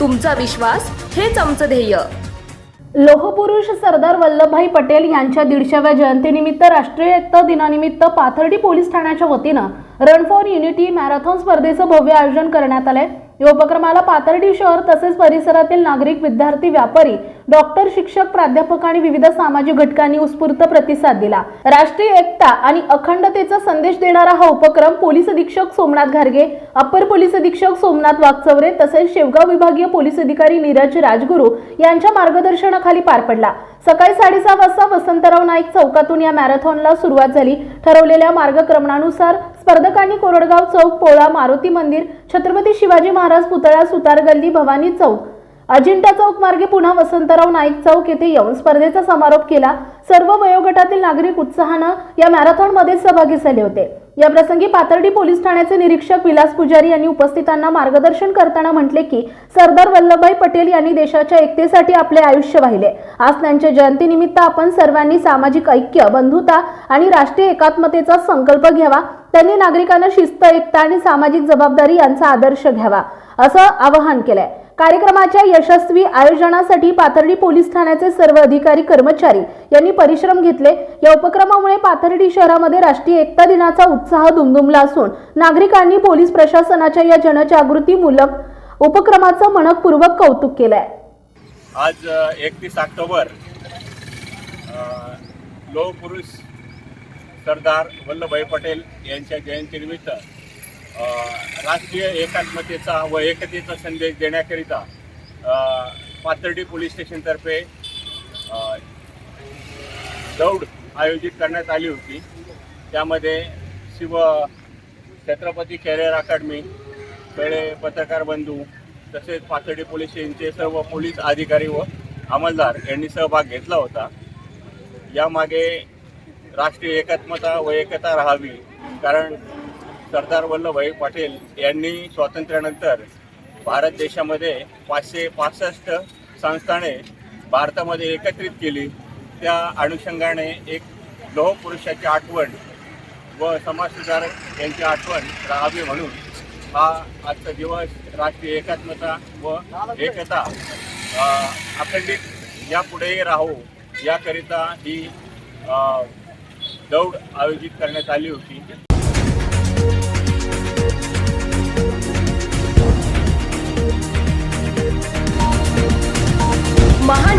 तुमचा विश्वास हेच आमचं ध्येय. लोहपुरुष सरदार वल्लभभाई पटेल यांच्या दीडशेव्या जयंतीनिमित्त राष्ट्रीय एकता दिनानिमित्त पाथर्डी पोलीस ठाण्याच्या वतीनं रन फॉर युनिटी मॅरेथॉन स्पर्धेचं भव्य आयोजन करण्यात आलंय. या उपक्रमाला पाथर्डी शहर तसेच परिसरातील नागरिक विद्यार्थी व्यापारी डॉक्टर शिक्षक प्राध्यापक आणि विविध सामाजिक घटकांनी उत्स्फूर्त प्रतिसाद दिला. राष्ट्रीय एकता आणि अखंडतेचा संदेश देणारा हा उपक्रम पोलीस अधीक्षक सोमनाथ घारगे अपर पोलीस अधीक्षक सोमनाथ वागचौरे तसेच शेवगाव विभागीय पोलीस अधिकारी नीरज राजगुरू यांच्या मार्गदर्शनाखाली पार पडला. सकाळी साडेसहा वाजता वसंतराव नाईक चौकातून या मॅरेथॉनला सुरुवात झाली. ठरवलेल्या मार्गक्रमणानुसार स्पर्धकांनी कोरडगाव चौक पोळा मारुती मंदिर छत्रपती शिवाजी महाराज पुतळा सुतार गल्ली भवानी चौक अजिंठा चौक मार्गे पुन्हा वसंतराव नाईक चौक येथे येऊन स्पर्धेचा समारोप केला. सर्व वयोगटातील नागरिक उत्साहानं या मॅरेथॉनमध्ये सहभागी झाले होते. या प्रसंगी पाथर्डी पोलीस ठाण्याचे निरीक्षक विलास पुजारी यांनी उपस्थितांना मार्गदर्शन करताना म्हटले की सरदार वल्लभभाई पटेल यांनी देशाच्या एकतेसाठी आपले आयुष्य वाहिले. आज त्यांच्या जयंतीनिमित्त आपण सर्वांनी सामाजिक ऐक्य बंधुता आणि राष्ट्रीय एकात्मतेचा संकल्प घ्यावा. त्यांनी नागरिकांना शिस्त एकता आणि सामाजिक जबाबदारी यांचा आदर्श घ्यावा असं आवाहन केलंय. कार्यक्रमाच्या यशस्वी आयोजनासाठी पाथर्डी पोलीस ठाण्याचे सर्व अधिकारी कर्मचारी यांनी परिश्रम घेतले. या उपक्रमामुळे पाथर्डी शहरामध्ये राष्ट्रीय एकता दिनाचा उत्साह दुमदुमला असून नागरिकांनी पोलीस प्रशासनाच्या या जनजागृतीमूलक उपक्रमाचं मनपूर्वक कौतुक केलंय. आज एकतीस ऑक्टोबर लोहपुरुष सरदार वल्लभभाई पटेल यांच्या जयंतीनिमित्त राष्ट्रीय एकात्मतेचा व एकतेचा संदेश देण्याकरिता पाथर्डी पोलीस स्टेशनतर्फे दौड आयोजित करण्यात आली होती. त्यामध्ये शिव छत्रपती कॅरियर अकादमी खेळे पत्रकार बंधू तसेच पाथर्डी पोलीस स्टेशनचे सर्व पोलीस अधिकारी व अंमलदार यांनी सहभाग घेतला होता. यामागे राष्ट्रीय एकात्मता व एकता राहावी कारण सरदार वल्लभभाई पटेल यांनी स्वातंत्र्यानंतर भारत देशामध्ये पाचशे पासष्ट संस्थाने भारतामध्ये एकत्रित केली. त्या अनुषंगाने एक लोहपुरुषाची आठवण व समाजसुधारक यांची आठवण राहावी म्हणून हा आजचा दिवस राष्ट्रीय एकात्मता व एकता अखंडित यापुढेही राहू याकरिता ही दौड आयोजित करण्यात आली होती.